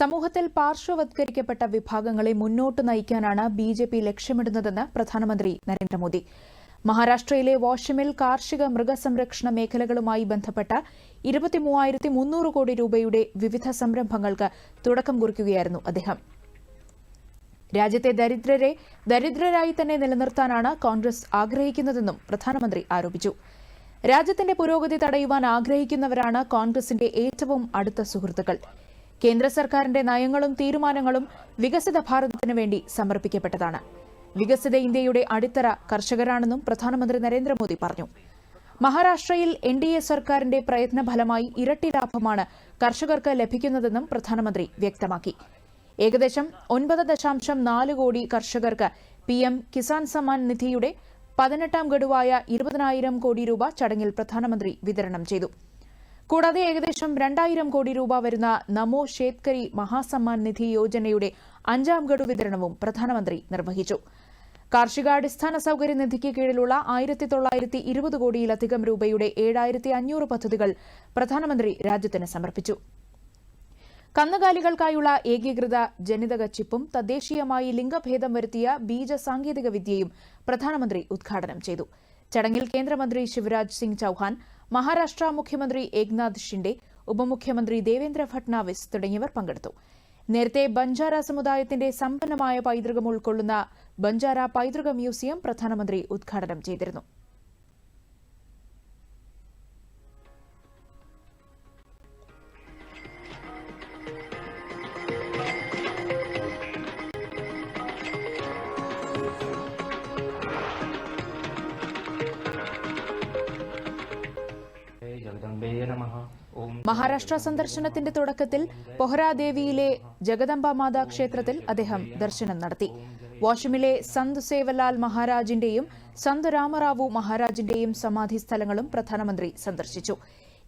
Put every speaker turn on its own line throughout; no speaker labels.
സമൂഹത്തിൽ പാർശ്വവത്കരിക്കപ്പെട്ട വിഭാഗങ്ങളെ മുന്നോട്ട് നയിക്കാനാണ് ബി ജെ പി ലക്ഷ്യമിടുന്നതെന്ന് പ്രധാനമന്ത്രി നരേന്ദ്രമോദി. മഹാരാഷ്ട്രയിലെ വാഷമിൽ കാർഷിക മൃഗസംരക്ഷണ മേഖലകളുമായി ബന്ധപ്പെട്ട ഇരുപത്തിമൂവായിരത്തി മുന്നൂറ് കോടി രൂപയുടെ വിവിധ സംരംഭങ്ങൾക്ക് തുടക്കം കുറിക്കുകയായിരുന്നു അദ്ദേഹം. രാജ്യത്തെ ദരിദ്രരെ ദരിദ്രരായി തന്നെ നിലനിർത്താനാണ് കോൺഗ്രസ് ആഗ്രഹിക്കുന്നതെന്നും പ്രധാനമന്ത്രി ആരോപിച്ചു. രാജ്യത്തിന്റെ പുരോഗതി തടയുവാൻ ആഗ്രഹിക്കുന്നവരാണ് കോൺഗ്രസിന്റെ ഏറ്റവും അടുത്ത സുഹൃത്തുക്കൾ. കേന്ദ്ര സർക്കാരിന്റെ നയങ്ങളും തീരുമാനങ്ങളും വികസിത ഭാരതത്തിനു വേണ്ടി സമർപ്പിക്കപ്പെട്ടതാണ്. വികസിത ഇന്ത്യയുടെ അടിത്തറ കർഷകരാണെന്നും പ്രധാനമന്ത്രി നരേന്ദ്രമോദി പറഞ്ഞു. മഹാരാഷ്ട്രയിൽ എൻ ഡി എ സർക്കാരിന്റെ പ്രയത്നഫലമായി ഇരട്ടി ലാഭമാണ് കർഷകർക്ക് ലഭിക്കുന്നതെന്നും പ്രധാനമന്ത്രി വ്യക്തമാക്കി. ഏകദേശം ഒൻപത് ദശാംശം നാല് കോടി കർഷകർക്ക് പി എം കിസാൻ സമ്മാൻ നിധിയുടെ പതിനെട്ടാം ഗഡുവായ ഇരുപതിനായിരം കോടി രൂപ ചടങ്ങിൽ പ്രധാനമന്ത്രി വിതരണം ചെയ്തു. കൂടാതെ ഏകദേശം രണ്ടായിരം കോടി രൂപ വരുന്ന നമോ ഷേത്കരി മഹാസമ്മാൻ നിധി യോജനയുടെ അഞ്ചാം ഗഡു വിതരണവും പ്രധാനമന്ത്രി നിർവഹിച്ചു. കാർഷികാടിസ്ഥാന സൌകര്യ നിധിക്ക് കീഴിലുള്ള ആയിരത്തി തൊള്ളായിരത്തി ഇരുപത് കോടിയിലധികം രൂപയുടെ ഏഴായിരത്തി അഞ്ഞൂറ് പദ്ധതികൾ പ്രധാനമന്ത്രി രാജ്യത്തിന് സമർപ്പിച്ചു. കന്നുകാലികൾക്കായുള്ള ഏകീകൃത ജനിതക ചിപ്പും തദ്ദേശീയമായി ലിംഗഭേദം വരുത്തിയ ബീജ സാങ്കേതിക വിദ്യയും പ്രധാനമന്ത്രി ഉദ്ഘാടനം ചെയ്തു. ചടങ്ങിൽ കേന്ദ്രമന്ത്രി ശിവരാജ് സിംഗ് ചൌഹാൻ മഹാരാഷ്ട്ര മുഖ്യമന്ത്രി ഏക്നാഥ് ഷിൻഡെ ഉപമുഖ്യമന്ത്രി ദേവേന്ദ്ര ഫട്നാവിസ് തുടങ്ങിയവർ പങ്കെടുത്തു. നേരത്തെ ബഞ്ചാര സമുദായത്തിന്റെ സമ്പന്നമായ പൈതൃകം ഉൾക്കൊള്ളുന്ന ബഞ്ചാര പൈതൃക മ്യൂസിയം പ്രധാനമന്ത്രി ഉദ്ഘാടനം ചെയ്തിരുന്നു. മഹാരാഷ്ട്ര സന്ദർശനത്തിന്റെ തുടക്കത്തിൽ പൊഹ്രാദേവിയിലെ ജഗദംബ മാതാ ക്ഷേത്രത്തിൽ അദ്ദേഹം ദർശനം നടത്തി. വാഷമിലെ സന്ത് സേവലാൽ മഹാരാജിന്റെയും സന്ത് രാമറാവു മഹാരാജിന്റെയും സമാധി സ്ഥലങ്ങളും പ്രധാനമന്ത്രി സന്ദർശിച്ചു.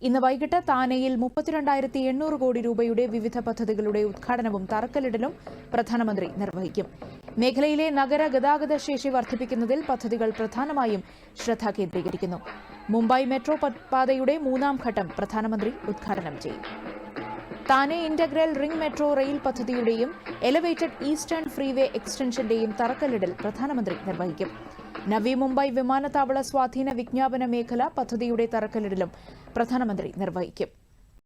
ഇന്ന് വൈകിട്ട് താനെയിൽ മുപ്പത്തിരണ്ടായിരത്തി എണ്ണൂറ് കോടി രൂപയുടെ വിവിധ പദ്ധതികളുടെ ഉദ്ഘാടനവും തറക്കല്ലിടലും പ്രധാനമന്ത്രി നിർവഹിക്കും. മേഖലയിലെ നഗര ഗതാഗത ശേഷി വർദ്ധിപ്പിക്കുന്നതിൽ പദ്ധതികൾ പ്രധാനമായും ശ്രദ്ധ കേന്ദ്രീകരിക്കുന്നു. മുംബൈ മെട്രോ പാതയുടെ മൂന്നാം ഘട്ടം പ്രധാനമന്ത്രി ഉദ്ഘാടനം ചെയ്യും. Thane integral ring metro rail പദ്ധതിയുടെയും elevated eastern freeway എക്സ്റ്റൻഷന്റെയും തറക്കല്ലിടൽ പ്രധാനമന്ത്രി നിർവഹിക്കും. നവി മുംബൈ വിമാനത്താവള സ്വാധീന വിജ്ഞാപന മേഖല പദ്ധതിയുടെ തറക്കല്ലിടലും പ്രധാനമന്ത്രി നിർവഹിക്കും.